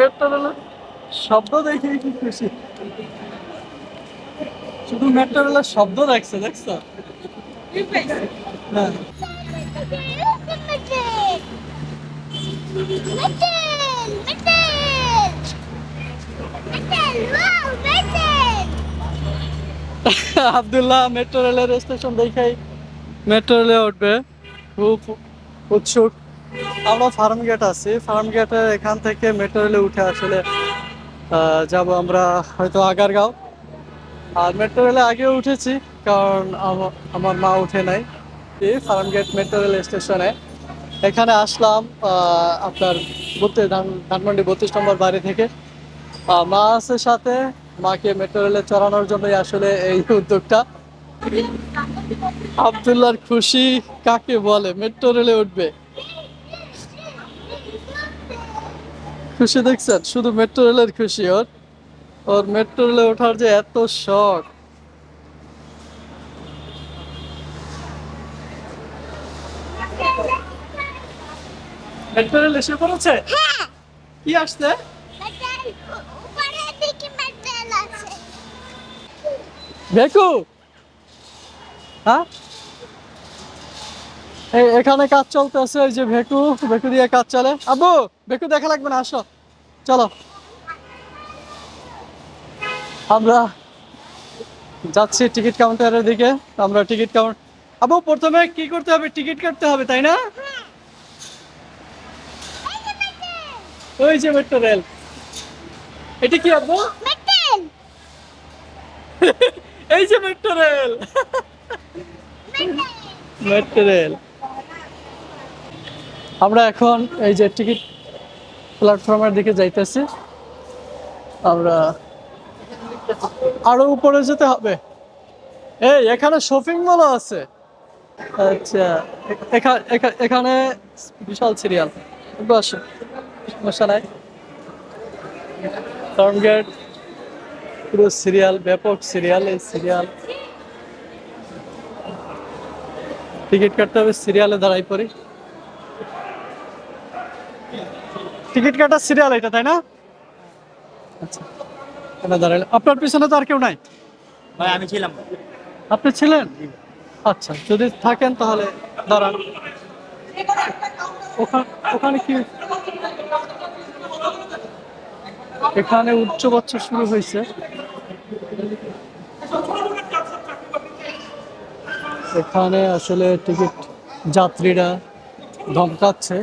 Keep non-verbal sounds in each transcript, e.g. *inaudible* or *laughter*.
Metro রেলের শব্দ দেখে কি খুশি? শুধু মেট্রো রেলের শব্দ দেখছে, দেখছ? হ্যাঁ। আবদুল্লাহ মেট্রো রেলের স্টেশন দেখেই। মেট্রো রেলে উঠবে। খুব উৎসুক। আমরা ফার্ম গেট আছি। ফার্ম গেটে এখান থেকে মেট্রো রেলে উঠে আসলে যাব আমরা হয়তো আগারগাঁও। আর মেট্রো রেলে আগেও উঠেছি, কারণ আমার মা উঠে নাই। এই ফার্ম গেট মেট্রো রেল স্টেশনে এখানে আসলাম আপনার বত্রিশ ধানমন্ডি বত্রিশ নম্বর বাড়ি থেকে। মা আছে সাথে, মাকে মেট্রো রেলে চড়ানোর জন্যই আসলে এই উদ্যোগটা। আবদুল্লার খুশি কাকে বলে মেট্রো রেলে উঠবে। খুশি দেখছেন? শুধু মেট্রো রেলের খুশি ওর। ওর মেট্রো রেলে ওঠার যে এত শখ। মেট্রো রেল এসে পড়েছে? কি আসছে? ভেকু হ্যাঁ? এখানে কাজ চলতেছে ওই যে ভেকু ভেকু দিয়ে কাজ চলে। আবু ভেকু দেখা লাগবে না আসো। চলো। আমরা যাচ্ছি টিকিট কাউন্টারের দিকে আমরা টিকিট কাউন্ট আবু প্রথমে কি করতে হবে? টিকিট কাটতে হবে তাই না? ওই যে মেট্রো রেল এটা কি আবু *laughs* এই যে মেট্রো রেল মেট্রো রেল আমরা এখন এই যে টিকিট প্ল্যাটফর্মের দিকে যাইতেছি। আমরা আরও উপরে যেতে হবে। এই, এখানে শপিং মলও আছে। আচ্ছা এখা- এখা- এখানে বিশাল সিরিয়াল বসো সমস্যা নাই। ফার্ম পুরো সিরিয়াল ব্যাপক সিরিয়াল এই সিরিয়াল টিকিট কাটতে হবে সিরিয়ালে দাঁড়াই পড়ি। টিকিট কাটার সিরিয়াল এটা তাই না? আচ্ছা এটা দাঁড়াইলে আপনার পিছনে তো আর কেউ নাই? ভাই আমি ছিলাম। আপনি ছিলেন? আচ্ছা যদি থাকেন তাহলে দাঁড়ান। ওখানে ওখানে কি? এখানে উচ্চ বাচ্চা শুরু হয়েছে। এখানে আসলে টিকিট যাত্রীরা ধমকাচ্ছে।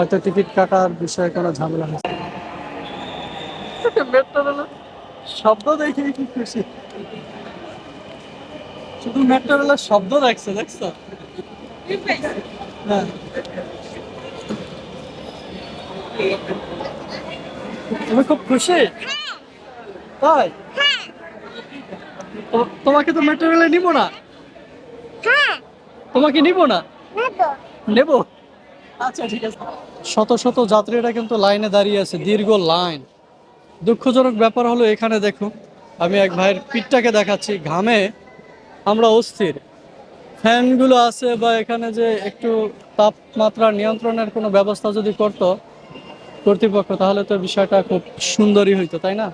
হয়তো টিকিট কাটার বিষয়ে কোনো ঝামেলা হয়েছে? মেট্রো রেলের শব্দ দেখে কি খুশি? শুধু মেট্রো রেলের শব্দ দেখছে দেখছ? হ্যাঁ। তুমি খুব খুশি? তাই? তোমাকে তো মেট্রো রেলে নিব না? তোমাকে নিব না? নেব? আচ্ছা ঠিক আছে। শত শত যাত্রীরা কিন্তু লাইনে দাঁড়িয়ে আছে, দীর্ঘ লাইন। দুঃখজনক ব্যাপার হলো এখানে দেখুন, আমি এক ভাইয়ের পিঠটাকে দেখাচ্ছি। ঘামে আমরা অস্থির। ফ্যানগুলো আছে বা এখানে যে একটু তাপমাত্রা নিয়ন্ত্রণের কোনো ব্যবস্থা যদি করতো কর্তৃপক্ষ, তাহলে তো বিষয়টা খুব সুন্দরই হইতো, তাই না?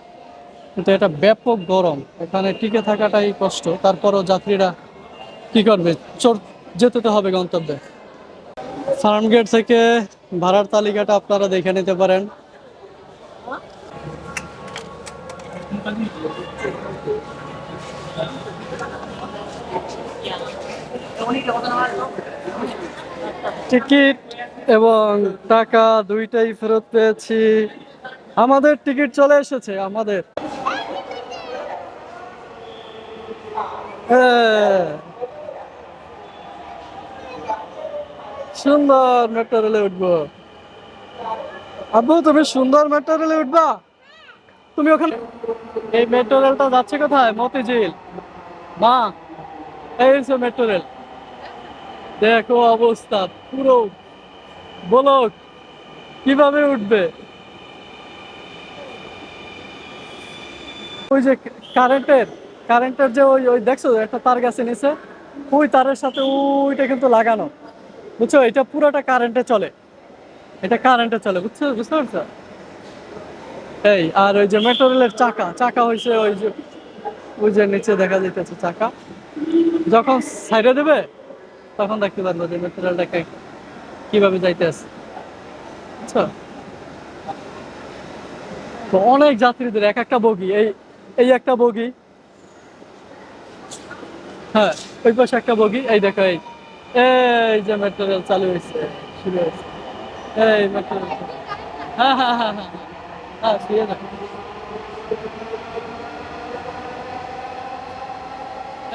কিন্তু এটা ব্যাপক গরম। এখানে টিকে থাকাটাই কষ্ট। তারপরও যাত্রীরা কি করবে? চোর যেতে তো হবে গন্তব্যে। ফার্মগেট থেকে ভাড়ার তালিকাটা আপনারা দেখে নিতে পারেন। টিকিট এবং টাকা দুইটাই ফেরত পেয়েছি। আমাদের টিকিট চলে এসেছে, আমাদের। হ্যাঁ। সুন্দর মেট্রো রেলে উঠবো। আব্বু, তুমি সুন্দর মেট্রো রেলে উঠবা? তুমি ওখানে এই মেট্রো রেলটা যাচ্ছে কোথায়? মতিঝিল। মা, এই হচ্ছে মেট্রো রেল দেখো অবস্থা, পুরো বলক। কীভাবে উঠবে? ওই যে কারেন্টের কারেন্টের যে ওই ওই দেখছ, একটা তার গাছে নিচে, ওই তারের সাথে ওইটা কিন্তু লাগানো। বুঝছ? এটা পুরোটা কারেন্টে চলে। এটা কারেন্টে চলে, বুঝছ? বুঝতে পারছ? এই, আর ওই যে মেট্রো রেলের চাকা চাকা হয়েছে ওই যে ওই যে নিচে দেখা যাইতেছে চাকা। যখন সাইডে দেবে, তখন দেখতে পারব যে মেট্রো রেলটাকে কীভাবে যাইতেছে। বুঝছ? তো অনেক যাত্রীদের, এক একটা বগি, এই এই একটা বগি হ্যাঁ ওই পাশে একটা বগি, এই দেখো, এই। এই যে মেট্রো রেল চালু হয়েছে শুরু হয়েছে এই মেট্রো রেল হ্যাঁ হ্যাঁ হ্যাঁ হ্যাঁ হ্যাঁ হ্যাঁ শুয়ে দেখো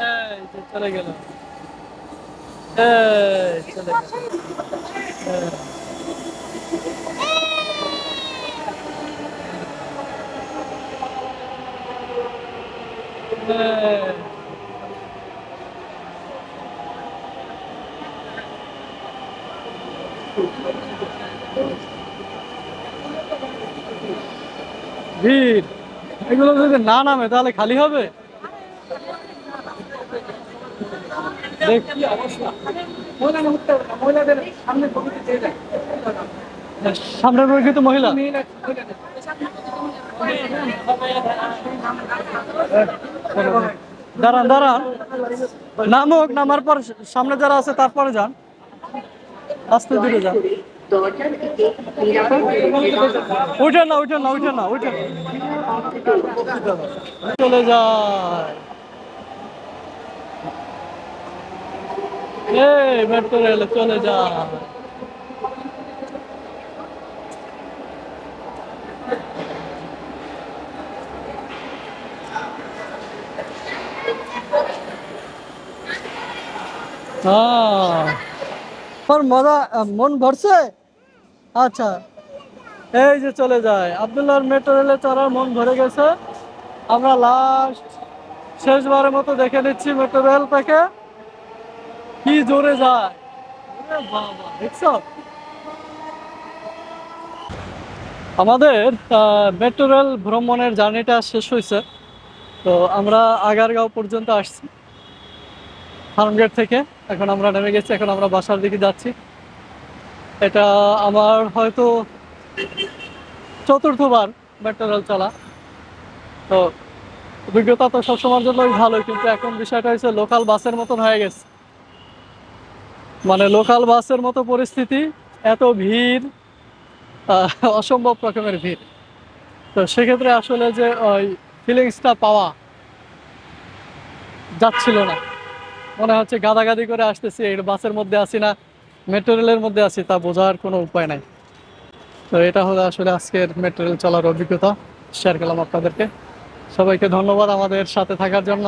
এই যে চলে গেল এই চলে গেল হ্যাঁ। ভিড়। এগুলো যদি না নামে, তাহলে খালি হবে? সামনের রোগ মহিলা। দাঁড়ান দাঁড়ান। নামুক, নামার পর সামনে যারা আছে তারপরে যান। আস্তে যান দরজার উঠে না উঠে না উঠে না না। চলে যায়। চলে হ্যাঁ তোর মজা, মন ভরছে? আচ্ছা। এই যে চলে যায়। আবদুল্লাহর মেট্রো রেলে চড়ার মন ভরে গেছে। আমরা লাস্ট শেষবারের মতো দেখে নিচ্ছি মেট্রো রেলটাকে কি জোরে যায়। দেখছ? আমাদের মেট্রো রেল ভ্রমণের জার্নিটা শেষ হয়েছে তো আমরা আগারগাঁও পর্যন্ত আসছি। ফার্মগেট থেকে। এখন আমরা নেমে গেছি, এখন আমরা বাসার দিকে যাচ্ছি। এটা আমার হয়তো চতুর্থবার মেট্রো রেল চলা। তো অভিজ্ঞতা তো সবসময়ের জন্যই ভালো কিন্তু এখন বিষয়টা হচ্ছে লোকাল বাসের মতন হয়ে গেছে। মানে লোকাল বাসের মতো পরিস্থিতি, এত ভিড় অসম্ভব রকমের ভিড়। তো সেক্ষেত্রে আসলে যে ওই ফিলিংসটা পাওয়া যাচ্ছিল না। মনে হচ্ছে গাদাগাদি করে আসতেছি, এই বাসের মধ্যে আসি না মেট্রো রেলের মধ্যে আসি তা বোঝার কোনো উপায় নাই। তো এটা হলো আসলে আজকের মেট্রো রেল চলার অভিজ্ঞতা শেয়ার করলাম আপনাদেরকে। সবাইকে ধন্যবাদ আমাদের সাথে থাকার জন্য।